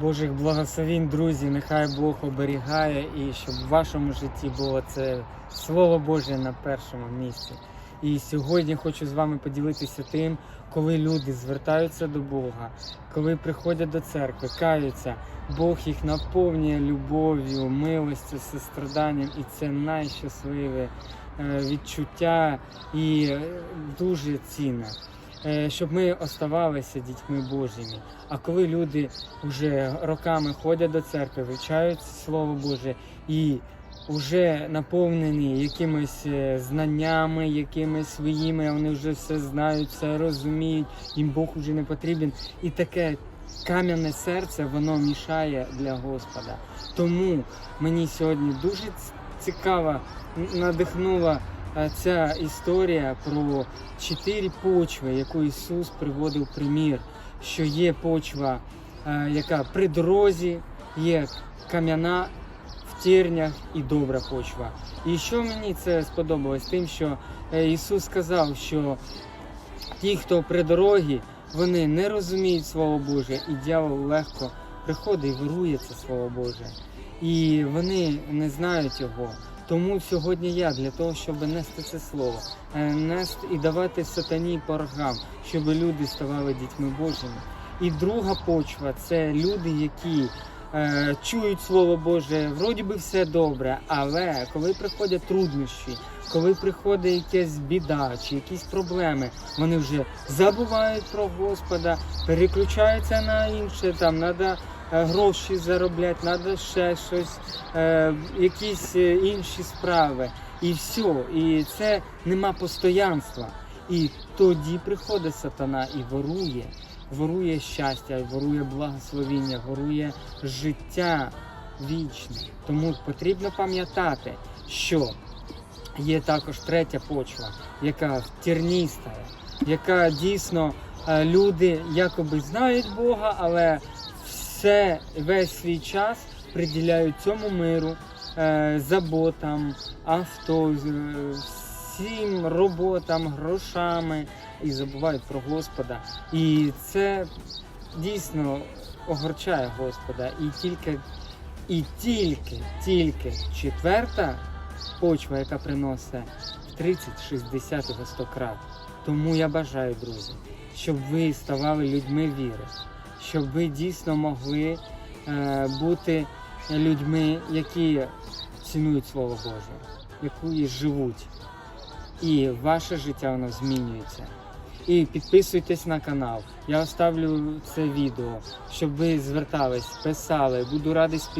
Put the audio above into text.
Божих благословінь, друзі, нехай Бог оберігає і щоб в вашому житті було це Слово Боже на першому місці. І сьогодні хочу з вами поділитися тим, коли люди звертаються до Бога, коли приходять до церкви, каються, Бог їх наповнює любов'ю, милостю, состраданням, і це найщасливе е, відчуття і е, дуже цінне. Е, Щоб ми оставалися дітьми Божими. А коли люди вже роками ходять до церкви, вивчають Слово Боже і вже наповнені якимись е, знаннями, якимись своїми, вони вже все знають, все розуміють, їм Бог вже не потрібен. І таке кам'яне серце воно мішає для Господа. Тому мені сьогодні дуже ц- цікава, надихнула ця історія про чотири почви, яку Ісус приводив примір, що є почва, е, яка при дорозі, є кам'яна в тернях і добра почва. І що мені це сподобалось? Тим, що е, Ісус сказав, що ті, хто при дорогі, вони не розуміють Слово Боже, і дьявол легко приходить і вирує це Слово Боже. І вони не знають його. Тому сьогодні я для того, щоб нести це слово, е, нести і давати сатані по рогам, щоб люди ставали дітьми Божими. І друга почва це люди, які е, чують Слово Боже, вроді би все добре, але коли приходять труднощі, коли приходить якась біда чи якісь проблеми, вони вже забувають про Господа, переключаються на інше, там треба гроші заробляти, треба ще щось, е, якісь е, інші справи. І все. І це нема постоянства. І тоді приходить сатана і ворує, ворує щастя, ворує благословіння, ворує життя вічне. Тому потрібно пам'ятати, що є також третя почва, яка терніста, яка дійсно е, люди якоби знають Бога, але все весь свій час приділяють цьому миру, е, заботам, авто, е, всім роботам, грошами і забувають про Господа. І це дійсно огорчає Господа. І тільки, і тільки, тільки четверта почва, яка приносить в 30, 60 і 100 крат. Тому я бажаю, друзі, щоб ви ставали людьми віри, щоб ви дійсно могли е, бути людьми, які цінують Слово Боже, які живуть. І ваше життя воно змінюється. І підписуйтесь на канал. Я оставлю це відео, щоб ви звертались, писали. Буду радий спів.